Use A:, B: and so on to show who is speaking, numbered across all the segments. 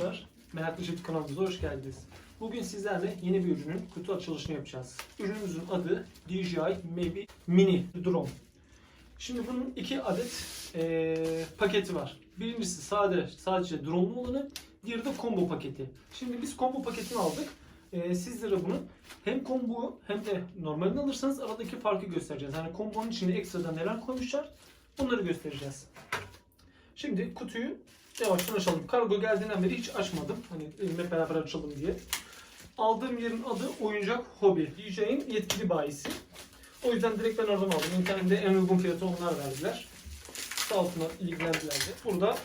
A: arkadaşlar. Meraklı Çift kanalımıza hoş geldiniz. Bugün sizlerle yeni bir ürünün kutu açılışını yapacağız. Ürünümüzün adı DJI Mavic Mini Drone. Şimdi bunun iki adet eee, paketi var. Birincisi sade sadece drone'lu olanı, diğeri de combo paketi. Şimdi biz combo paketini aldık. Eee sizlere bunu hem combo hem de normalini alırsanız aradaki farkı göstereceğiz. Yani kombonun içine ekstradan neler koymuşlar bunları göstereceğiz. Şimdi kutuyu yavaştan açalım. Kargo geldiğinden beri hiç açmadım. Hani elimle beraber açalım diye. Aldığım yerin adı Oyuncak Hobi. DJ'in yetkili bayisi. O yüzden direkt ben oradan aldım. İnternette en uygun fiyatı onlar verdiler. Sağ olsunlar ilgilendiler de. Burada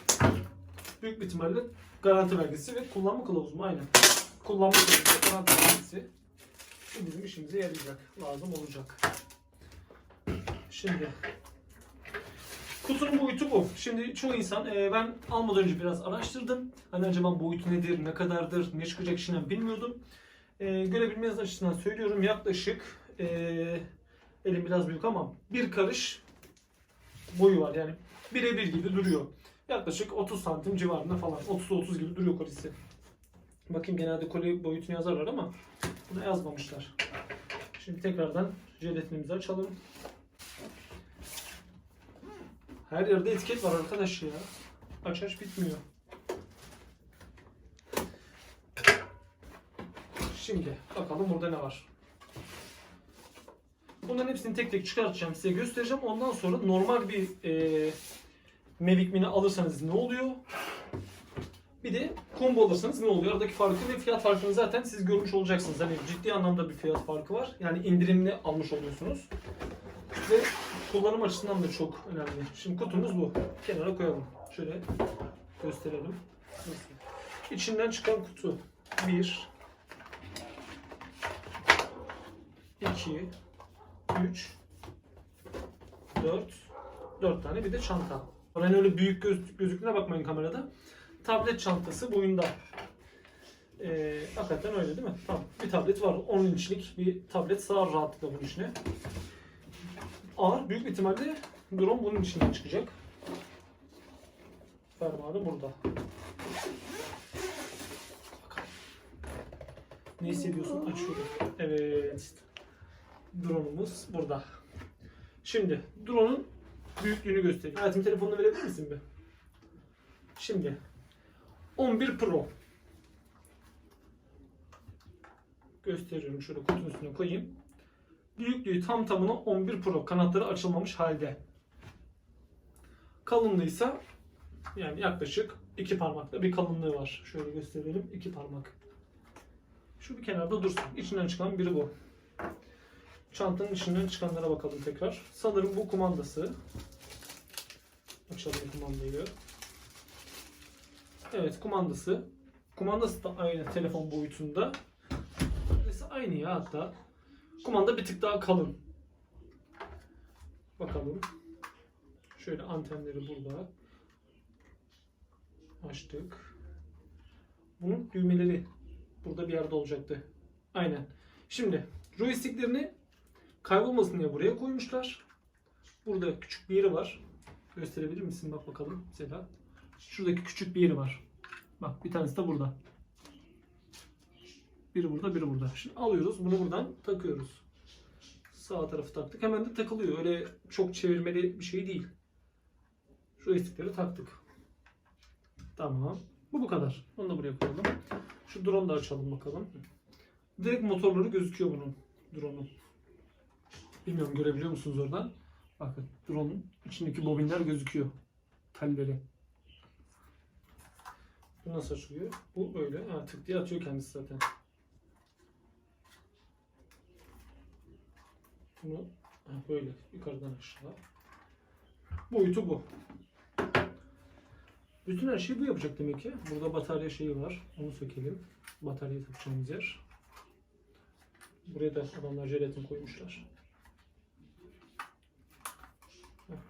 A: büyük bir ihtimalle garanti belgesi ve kullanma kılavuzu mu? Aynen. Kullanma kılavuzu, garanti belgesi. Bu bizim işimize yarayacak. Lazım olacak. Şimdi Kutunun boyutu bu. Şimdi çoğu insan e, ben almadan önce biraz araştırdım. Hani acaba boyutu nedir, ne kadardır, ne çıkacak işinden bilmiyordum. E, görebilmeniz açısından söylüyorum yaklaşık e, elim biraz büyük ama bir karış boyu var. Yani birebir gibi duruyor. Yaklaşık 30 santim civarında falan. 30-30 gibi duruyor kolisi. Bakayım genelde koli boyutunu yazarlar ama bunu yazmamışlar. Şimdi tekrardan jelatinimizi açalım. Her yerde etiket var arkadaş ya. Aç aç bitmiyor. Şimdi bakalım burada ne var. Bunların hepsini tek tek çıkartacağım size göstereceğim. Ondan sonra normal bir e, Mavic Mini alırsanız ne oluyor? Bir de combo alırsanız ne oluyor? Aradaki farkı ve fiyat farkını zaten siz görmüş olacaksınız. Hani ciddi anlamda bir fiyat farkı var. Yani indirimli almış oluyorsunuz. Ve kullanım açısından da çok önemli. Şimdi kutumuz bu. Kenara koyalım. Şöyle gösterelim. İçinden çıkan kutu. 1 2 3 4 4 tane bir de çanta. Ben öyle büyük göz, gözüklüğüne bakmayın kamerada. Tablet çantası boyunda. Ee, hakikaten öyle değil mi? Tamam. Bir tablet var. 10 inçlik bir tablet sığar rahatlıkla bunun içine ağır. Büyük ihtimalle drone bunun içinden çıkacak. Fermuarı burada. Ne hissediyorsun? Açıyorum. Evet. Drone'umuz burada. Şimdi drone'un büyüklüğünü göstereyim. Hayatım telefonunu verebilir misin bir? Şimdi 11 Pro. Gösteriyorum şöyle kutunun üstüne koyayım. Büyüklüğü tam tamına 11 Pro. Kanatları açılmamış halde. Kalınlığı ise yani yaklaşık iki parmakla bir kalınlığı var. Şöyle gösterelim. iki parmak. Şu bir kenarda dursun. İçinden çıkan biri bu. Çantanın içinden çıkanlara bakalım tekrar. Sanırım bu kumandası. Açalım kumandayı. Evet kumandası. Kumandası da aynı telefon boyutunda. Neredeyse aynı ya hatta. Kumanda bir tık daha kalın. Bakalım. Şöyle antenleri burada. Açtık. Bunun düğmeleri burada bir yerde olacaktı. Aynen. Şimdi joysticklerini kaybolmasın diye buraya koymuşlar. Burada küçük bir yeri var. Gösterebilir misin? Bak bakalım Sedat. Şuradaki küçük bir yeri var. Bak bir tanesi de burada. Biri burada, biri burada. Şimdi alıyoruz, bunu buradan takıyoruz. Sağ tarafı taktık. Hemen de takılıyor. Öyle çok çevirmeli bir şey değil. Joystickleri taktık. Tamam. Bu bu kadar. Onu da buraya koyalım. Şu drone da açalım bakalım. Direkt motorları gözüküyor bunun. Drone'un. Bilmiyorum görebiliyor musunuz oradan? Bakın drone'un içindeki bobinler gözüküyor. Telleri. Bu nasıl açılıyor? Bu böyle. Ha, tık diye atıyor kendisi zaten. Bunu böyle yukarıdan aşağı. Boyutu bu. Bütün her şeyi bu yapacak demek ki. Burada batarya şeyi var. Onu sökelim. Bataryayı takacağımız yer. Buraya da adamlar jelatin koymuşlar.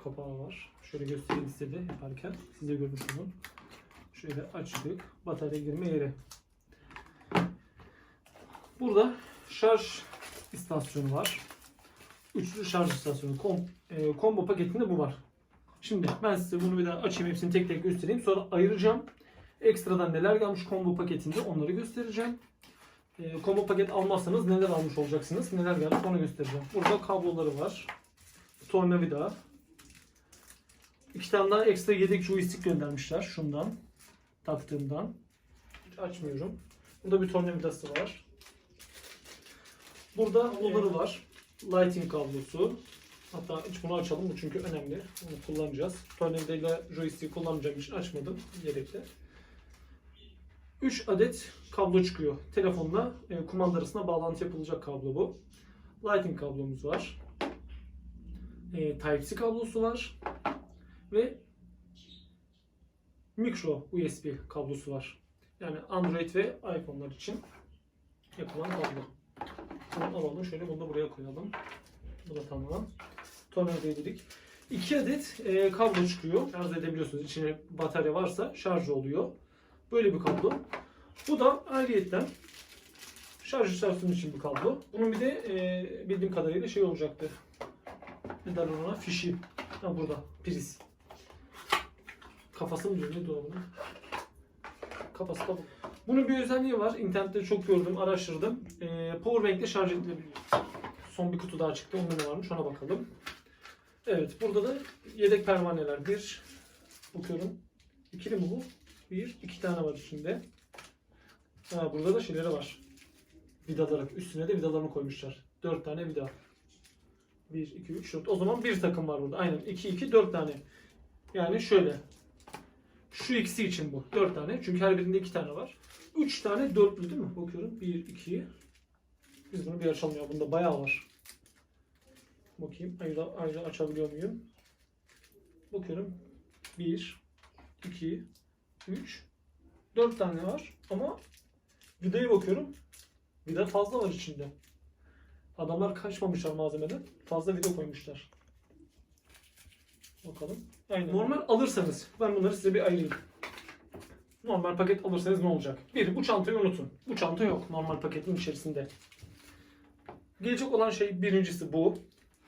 A: Kapağı var. Şöyle göstereyim size de yaparken. Siz de görmüş. Şöyle açtık. Batarya girme yeri. Burada şarj istasyonu var. Üçlü şarj istasyonu. Kom, e, combo paketinde bu var. Şimdi ben size bunu bir daha açayım. Hepsini tek tek göstereyim. Sonra ayıracağım. Ekstradan neler gelmiş combo paketinde onları göstereceğim. E, combo paket almazsanız neler almış olacaksınız, neler gelmiş onu göstereceğim. Burada kabloları var. Tornavida. İki tane daha ekstra yedek joystick göndermişler şundan. Taktığımdan. Hiç açmıyorum. Burada bir tornavidası var. Burada kabloları var. Lighting kablosu. Hatta hiç bunu açalım bu çünkü önemli. Bunu kullanacağız. Tornavidayla joystick kullanmayacağım için açmadım yedekte. 3 adet kablo çıkıyor. Telefonla e, kumanda arasında bağlantı yapılacak kablo bu. Lighting kablomuz var. E, Type-C kablosu var. Ve micro USB kablosu var. Yani Android ve iPhone'lar için yapılan kablo. Bunu alalım. Şöyle bunu da buraya koyalım. Bu da tamam. Tornavida dedik. 2 adet e, kablo çıkıyor. Şarj edebiliyorsunuz. İçine batarya varsa şarj oluyor. Böyle bir kablo. Bu da ayrıyetten şarj istasyonu için bir kablo. Bunun bir de e, bildiğim kadarıyla şey olacaktı. Ne derler ona? Fişi. Ha burada. Priz. Kafası mı diyor? Ne diyor ona? Kafası kablo. Bunun bir özelliği var. İnternette çok gördüm, araştırdım. E, Powerbank ile şarj edilebiliyor. Son bir kutu daha çıktı. Onda ne varmış ona bakalım. Evet burada da yedek pervaneler. Bir bakıyorum. İkili mi bu? Bir, iki tane var içinde. Ha, burada da şeyleri var. Vidaları. Üstüne de vidalarını koymuşlar. Dört tane vida. Bir, iki, üç, dört. O zaman bir takım var burada. Aynen. iki, iki, dört tane. Yani şöyle. Şu ikisi için bu. Dört tane. Çünkü her birinde iki tane var. Üç tane dörtlü değil mi? Bakıyorum. Bir, iki. Biz bunu bir açalım ya. Bunda bayağı var. Bakayım. Ayrı, ayrı açabiliyor muyum? Bakıyorum. Bir, iki, üç, dört tane var. Ama vidaya bakıyorum. Vida fazla var içinde. Adamlar kaçmamışlar malzemeden. Fazla vida koymuşlar. Bakalım. Aynen. Normal alırsanız ben bunları size bir ayırayım. Normal paket alırsanız ne olacak? Bir, bu çantayı unutun. Bu çanta yok normal paketin içerisinde. Gelecek olan şey birincisi bu.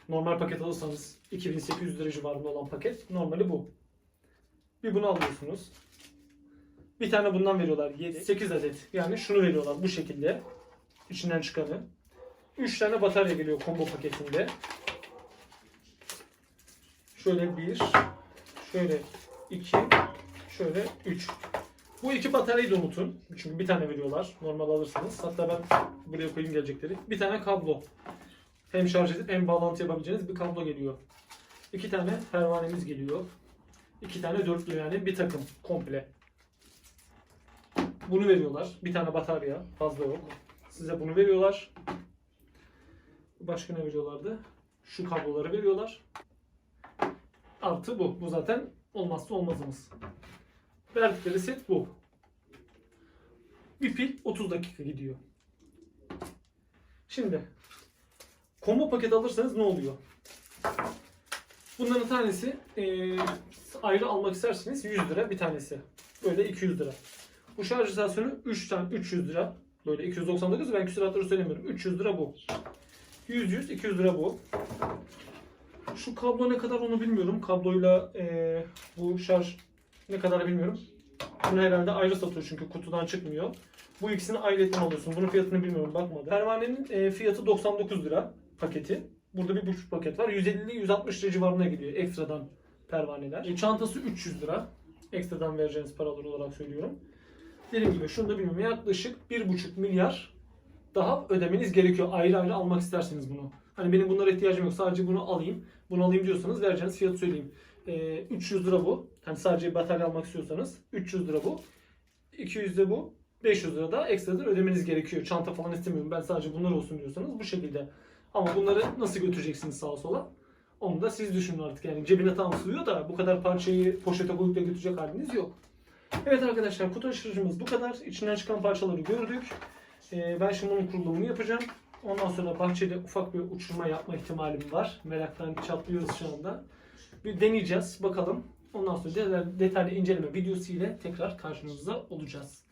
A: Normal paket alırsanız 2800 lira civarında olan paket. Normali bu. Bir bunu alıyorsunuz. Bir tane bundan veriyorlar 7. 8 adet. Yani şunu veriyorlar bu şekilde. İçinden çıkanı. 3 tane batarya geliyor combo paketinde. Şöyle bir, şöyle iki, şöyle üç. Bu iki bataryayı da unutun. Çünkü bir tane veriyorlar. Normal alırsanız. Hatta ben buraya koyayım gelecekleri. Bir tane kablo. Hem şarj edip hem bağlantı yapabileceğiniz bir kablo geliyor. İki tane pervanemiz geliyor. İki tane dörtlü yani bir takım komple. Bunu veriyorlar. Bir tane batarya. Fazla yok. Size bunu veriyorlar. Başka ne veriyorlardı? Şu kabloları veriyorlar. Artı bu. Bu zaten olmazsa olmazımız. Verdikleri set bu. Bir pil 30 dakika gidiyor. Şimdi combo paket alırsanız ne oluyor? Bunların tanesi eee, ayrı almak isterseniz 100 lira bir tanesi. Böyle 200 lira. Bu şarj istasyonu 3 tane 300 lira. Böyle 299 ben küsuratları söylemiyorum. 300 lira bu. 100 100 200 lira bu. Şu kablo ne kadar onu bilmiyorum. Kabloyla eee, bu şarj ne kadar bilmiyorum. Bunu herhalde ayrı satıyor çünkü kutudan çıkmıyor. Bu ikisini ayrıyetten alıyorsun. Bunun fiyatını bilmiyorum bakmadım. Pervanenin e, fiyatı 99 lira paketi. Burada bir buçuk paket var. 150-160 lira civarına gidiyor ekstradan pervaneler. E, çantası 300 lira. Ekstradan vereceğiniz paralar olarak söylüyorum. Dediğim gibi şunu da bilmiyorum. Yaklaşık 1,5 milyar daha ödemeniz gerekiyor. Ayrı ayrı almak isterseniz bunu. Hani benim bunlara ihtiyacım yok. Sadece bunu alayım. Bunu alayım diyorsanız vereceğiniz fiyatı söyleyeyim. E, 300 lira bu. Hani sadece batarya almak istiyorsanız 300 lira bu. 200 de bu. 500 lira da ekstradan ödemeniz gerekiyor. Çanta falan istemiyorum. Ben sadece bunlar olsun diyorsanız bu şekilde. Ama bunları nasıl götüreceksiniz sağa sola? Onu da siz düşünün artık. Yani cebine tam sığıyor da bu kadar parçayı poşete koyup da götürecek haliniz yok. Evet arkadaşlar kutu aşırıcımız bu kadar. İçinden çıkan parçaları gördük. Ee, ben şimdi onun kurulumunu yapacağım. Ondan sonra bahçede ufak bir uçurma yapma ihtimalim var. Meraktan çatlıyoruz şu anda. Bir deneyeceğiz bakalım. Ondan sonra detaylı, inceleme videosu ile tekrar karşınızda olacağız.